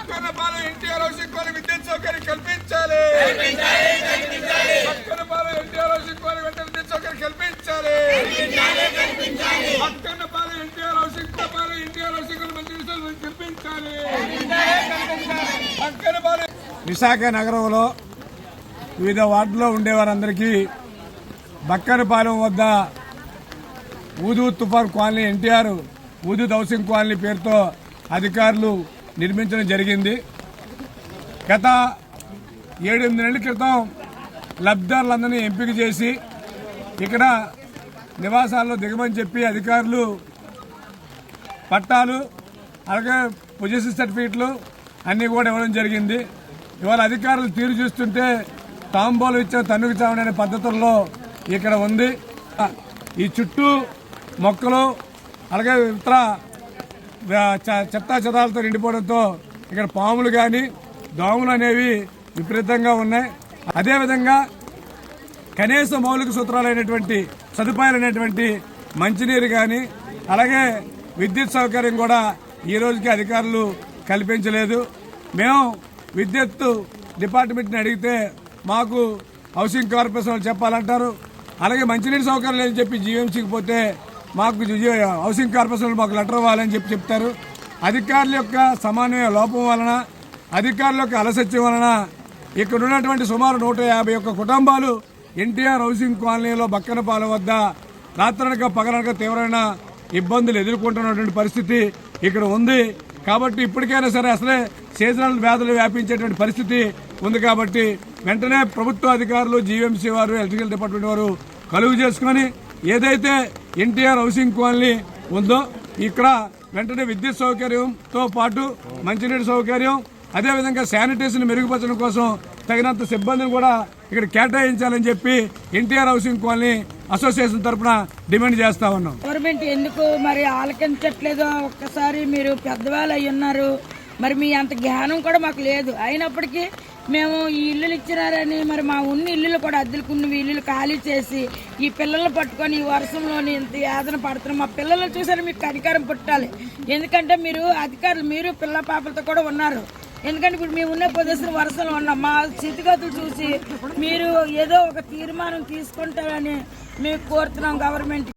Bakkanapalem NTR housing విద్యుత్ సౌకర్యం కల్పించాలి. బక్కనపాలెం ఎన్టీఆర్ హౌసింగ్ వెంట విద్యుత్ సౌకర్యం కల్పించాలి. Bakkanapalem NTR housing Palem NTR housing colony మంచి విషయాలు కల్పించాలి బక్కనపాలెం విశాఖ నగరంలో వివిధ వార్డులో ఉండేవారందరికీ బక్కనపాలెం వద్ద ఊదు తుఫాన్ కాలనీ ఎన్టీఆర్ ఊదు హౌసింగ్ కాలనీ పేరుతో అధికారులు నిర్మించడం జరిగింది. గత ఏడెనిమిది నెలల క్రితం లబ్ధిదారులందరినీ ఎంపిక చేసి ఇక్కడ నివాసాల్లో దిగమని చెప్పి అధికారులు పట్టాలు అలాగే పొజిషన్ సర్టిఫికెట్లు అన్నీ కూడా ఇవ్వడం జరిగింది. ఇవాళ అధికారులు తీరు చూస్తుంటే తాంబోలు ఇచ్చే తన్నుకు చావడనే పద్ధతుల్లో ఇక్కడ ఉంది. ఈ చుట్టూ మొక్కలు అలాగే ఇతర చెత్తా చెదాలతో నిండిపోవడంతో ఇక్కడ పాములు కానీ దోమలు అనేవి విపరీతంగా ఉన్నాయి. అదేవిధంగా కనీస మౌలిక సూత్రాలైనటువంటి సదుపాయాలైనటువంటి మంచినీరు కానీ అలాగే విద్యుత్ సౌకర్యం కూడా ఈ రోజుకి అధికారులు కల్పించలేదు. మేము విద్యుత్ డిపార్ట్మెంట్ని అడిగితే మాకు హౌసింగ్ కార్పొరేషన్ వాళ్ళు చెప్పాలంటారు. అలాగే మంచినీటి సౌకర్యం లేదని చెప్పి జీఎంసీకి పోతే మాకు హౌసింగ్ కార్పొరేషన్ మాకు లెటర్ ఇవ్వాలని చెప్పి చెప్తారు. అధికారుల యొక్క సమన్వయ లోపం వలన అధికారుల యొక్క అలసత్యం వలన ఇక్కడ ఉన్నటువంటి సుమారు నూట యాభై ఒక్క కుటుంబాలు ఎన్టీఆర్ హౌసింగ్ కాలనీలో బక్కనపాలెం వద్ద రాత్రనక పగలనక తీవ్రమైన ఇబ్బందులు ఎదుర్కొంటున్నటువంటి పరిస్థితి ఇక్కడ ఉంది. కాబట్టి ఇప్పటికైనా సరే అసలే సీజనల్ వ్యాధులు వ్యాపించేటువంటి పరిస్థితి ఉంది కాబట్టి వెంటనే ప్రభుత్వ అధికారులు జీవీఎంసీ వారు ఎలక్ట్రికల్ డిపార్ట్మెంట్ వారు కలుగు చేసుకొని ఏదైతే ఎన్టీఆర్ హౌసింగ్ కాలనీ ఉందో ఇక్కడ వెంటనే విద్యుత్ సౌకర్యంతో పాటు మంచినీటి సౌకర్యం అదేవిధంగా శానిటేషన్ మెరుగుపరచడం కోసం తగినంత సిబ్బందిని కూడా ఇక్కడ కేటాయించాలని చెప్పి ఎన్టీఆర్ హౌసింగ్ కాలనీ అసోసియేషన్ తరఫున డిమాండ్ చేస్తా ఉన్నాం. గవర్నమెంట్ ఎందుకు మరి ఆలకించట్లేదో? ఒక్కసారి మీరు పెద్దవాళ్ళు అయి ఉన్నారు. మరి మీ అంత జ్ఞానం కూడా మాకు లేదు. అయినప్పటికీ మేము ఈ ఇల్లులు ఇచ్చినారని మరి మా ఉన్న ఇల్లులు కూడా అద్దెలుకున్న ఇల్లులు ఖాళీ చేసి ఈ పిల్లల్ని పట్టుకొని ఈ వర్షంలోని ఇంత యాదన పడుతున్నాం. మా పిల్లలు చూసారు మీకు అధికారం పుట్టాలి. ఎందుకంటే మీరు అధికారులు మీరు పిల్ల పాపలతో కూడా ఉన్నారు. ఎందుకంటే ఇప్పుడు మేము ఉన్న పొజిషన్ వరుసలో ఉన్నాం. మా స్థితిగతులు చూసి మీరు ఏదో ఒక తీర్మానం తీసుకుంటారని మేము కోరుతున్నాం గవర్నమెంట్